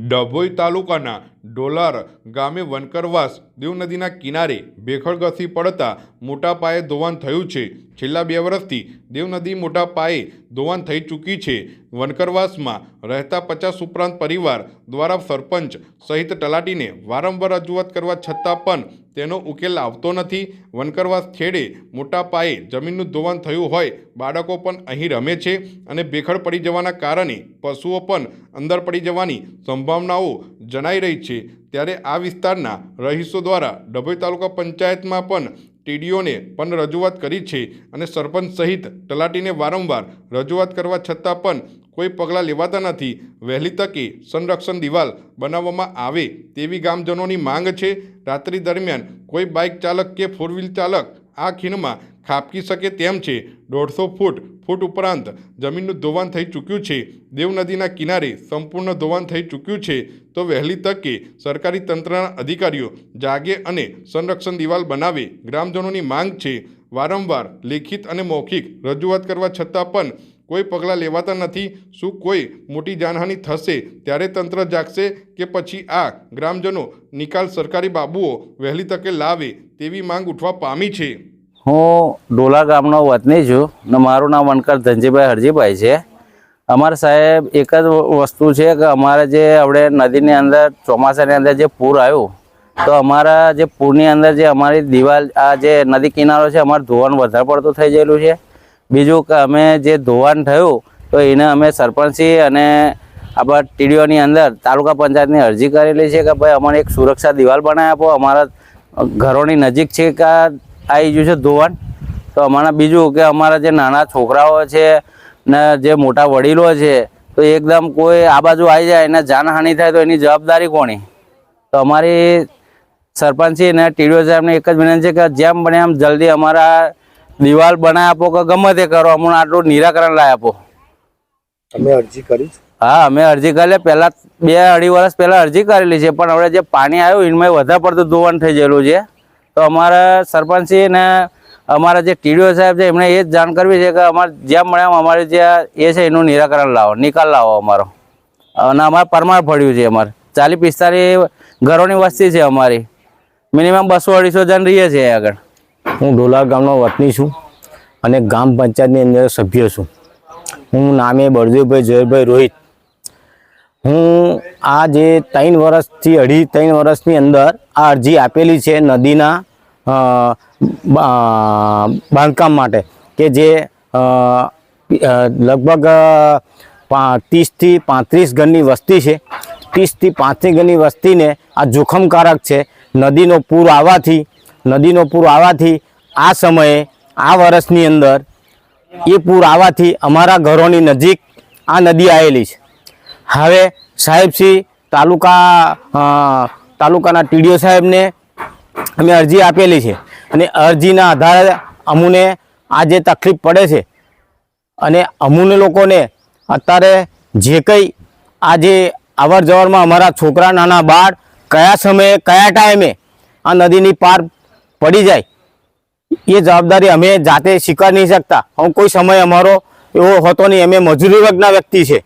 ડભોઈ તાલુકાના ડોલાર ગામે વનકરવાસ દેવ નદીના કિનારે ભેખડ ઘસી પડતા મોટા પાયે ધોવાણ થયું છે. છેલ્લા બે વર્ષથી દેવ નદી મોટા પાયે ધોવાણ થઈ ચૂકી છે. વનકરવાસમાં રહેતા પચાસ ઉપરાંત પરિવાર દ્વારા સરપંચ સહિત તલાટીને વારંવાર રજૂઆત કરવા છતાં પણ તેનો ઉકેલ આવતો નથી. વનકરવાસ છેડે મોટા પાયે જમીનનું ધોવાણ થયું હોય, બાળકો પણ અહીં રમે છે અને ભેખડ પડી જવાના કારણે પશુઓ પણ અંદર પડી જવાની સંભાવનાઓ જણાઈ રહી છે. ત્યારે આ વિસ્તારના રહીશો દ્વારા ડભોઈ તાલુકા પંચાયતમાં પણ ટીડીઓને પણ રજૂઆત કરી છે અને સરપંચ સહિત તલાટીને વારંવાર રજૂઆત કરવા છતાં પણ કોઈ પગલાં લેવાતા નથી. વહેલી તકે સંરક્ષણ દિવાલ બનાવવામાં આવે તેવી ગામજનોની માંગ છે. રાત્રિ દરમિયાન કોઈ બાઇક ચાલક કે ફોર વ્હીલ ચાલક આ ખીણમાં ખાબકી શકે તેમ છે. દોઢસો ફૂટ ફૂટ ઉપરાંત જમીનનું ધોવાણ થઈ ચૂક્યું છે. દેવ નદીના કિનારે સંપૂર્ણ ધોવાણ થઈ ચૂક્યું છે. તો વહેલી તકે સરકારી તંત્રના અધિકારીઓ જાગે અને સંરક્ષણ દિવાલ બનાવે. ગ્રામજનોની માંગ છે. વારંવાર લેખિત અને મૌખિક રજૂઆત કરવા છતાં પણ કોઈ પગલાં લેવાતા નથી. શું કોઈ મોટી જાનહાનિ થશે? ત્યારે તંત્ર જાગશે કે પછી આ ગ્રામજનો નિકાલ સરકારી બાબુઓ વહેલી તકે લાવે તેવી માંગ ઉઠવા પામી છે. હું ડોલા ગામનો વતની છું ને મારું નામ વનકર ધનજીભાઈ હરજીભાઈ છે. અમારે સાહેબ એક જ વસ્તુ છે કે અમારે જે આપણે નદીની અંદર, ચોમાસાની અંદર જે પૂર આવ્યું, તો અમારા જે પૂરની અંદર જે અમારી દિવાલ, આ જે નદી કિનારો છે, અમારું ધોવાણ વધારે પડતું થઈ ગયેલું છે. બીજું કે અમે જે ધોવાણ થયું, તો એને અમે સરપંચી અને આપણા ટીડીઓની અંદર તાલુકા પંચાયતની અરજી કરેલી છે કે ભાઈ, અમને એક સુરક્ષા દિવાલ બનાવી આપો. અમારા ઘરોની નજીક છે કે આવી ગયું છે ધોવાણ. તો અમારા બીજું કે અમારા જે નાના છોકરાઓ છે ને જે મોટા વડીલો છે તો એકદમ કોઈ આ બાજુ આવી જાય એને જાનહાનિ થાય તો એની જવાબદારી કોની? તો અમારી સરપંચી ને ટીડીઓ સાહેબને એક જ વિનંતી છે કે જેમ બને એમ જલ્દી અમારા દિવાલ બનાવી આપો કે ગમે તે કરો અમને આટલું નિરાકરણ લાવી આપો. અમે અરજી કરી હા અમે અરજી કરી પહેલા બે અઢી વર્ષ પહેલા અરજી કરેલી છે પણ હવે જે પાણી આવ્યું એમાં વધારે પડતું ધોવાણ થઈ ગયેલું છે. તો અમારા સરપંચી ને અમારા જે ટીડીઓ સાહેબ છે એમને એ જ જાણ કરવી છે કે અમારે જેમ મળે એમ અમારે જે એ છે, એનું નિરાકરણ લાવો, નિકાલ લાવો અમારો. અને અમારે પરમાર પડ્યું છે અમારે. ચાલીસ પિસ્તાલીસ ઘરોની વસ્તી છે અમારી. મિનિમમ બસો અઢીસો જણ રહીએ છીએ આગળ. હું ડોલા ગામનો વતની છું અને ગામ પંચાયતની અંદર સભ્ય છું. હું નામે બળદેવભાઈ જયભાઈ રોહિત. હું આ જે ત્રણ વર્ષથી, અઢી ત્રણ વર્ષની અંદર આ અરજી આપેલી છે નદીના બાંધકામ માટે કે જે લગભગ ત્રીસથી પાંત્રીસ ઘરની વસ્તી છે. ત્રીસથી પાંત્રીસ ઘરની વસ્તીને આ જોખમકારક છે. નદીનો પૂર આવવાથી, નદીનો પૂર આવવાથી આ સમયે, આ વર્ષની અંદર એ પૂર આવવાથી અમારા ઘરોની નજીક આ નદી આવેલી છે. હવે સાહેબશ્રી તાલુકા તાલુકાના ટીડીઓ સાહેબને અમે અરજી આપેલી છે. અને અરજીના આધારે અમુને આ જે તકલીફ પડે છે અને અમુને લોકોને અત્યારે જે કંઈ આ જે અવર જવરમાં અમારા છોકરા, નાના, બાળ કયા સમયે, કયા ટાઈમે આ નદીની પાર પડી જાય, એ જવાબદારી અમે જાતે સ્વીકાર નહીં શકતા. હું કોઈ સમય અમારો એવો હતો નહીં. અમે મજૂરી વર્ગના વ્યક્તિ છે.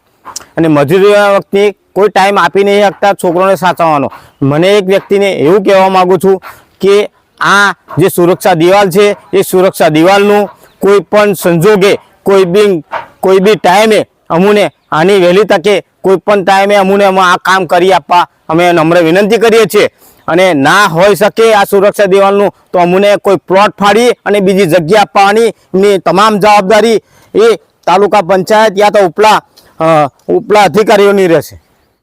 અને મજૂરી વ્યક્તિ કોઈ ટાઈમ આપી નહીં શકતા છોકરોને સાચવવાનો. મને એક વ્યક્તિને એવું કહેવા માગું છું કે આ જે સુરક્ષા દિવાલ છે, એ સુરક્ષા દિવાલનું કોઈ પણ સંજોગે, કોઈ બી કોઈ બી ટાઈમે અમુને આની વહેલી તકે કોઈ પણ ટાઈમે અમુને અમે આ કામ કરી આપવા અમે નમ્ર વિનંતી કરીએ છીએ. અને ના હોઈ શકે આ સુરક્ષા દિવાલનું, તો અમને કોઈ પ્લોટ ફાડી અને બીજી જગ્યા આપવાની તમામ જવાબદારી એ તાલુકા પંચાયત યા તો ઉપલા ઉપલા અધિકારીઓની રહેશે.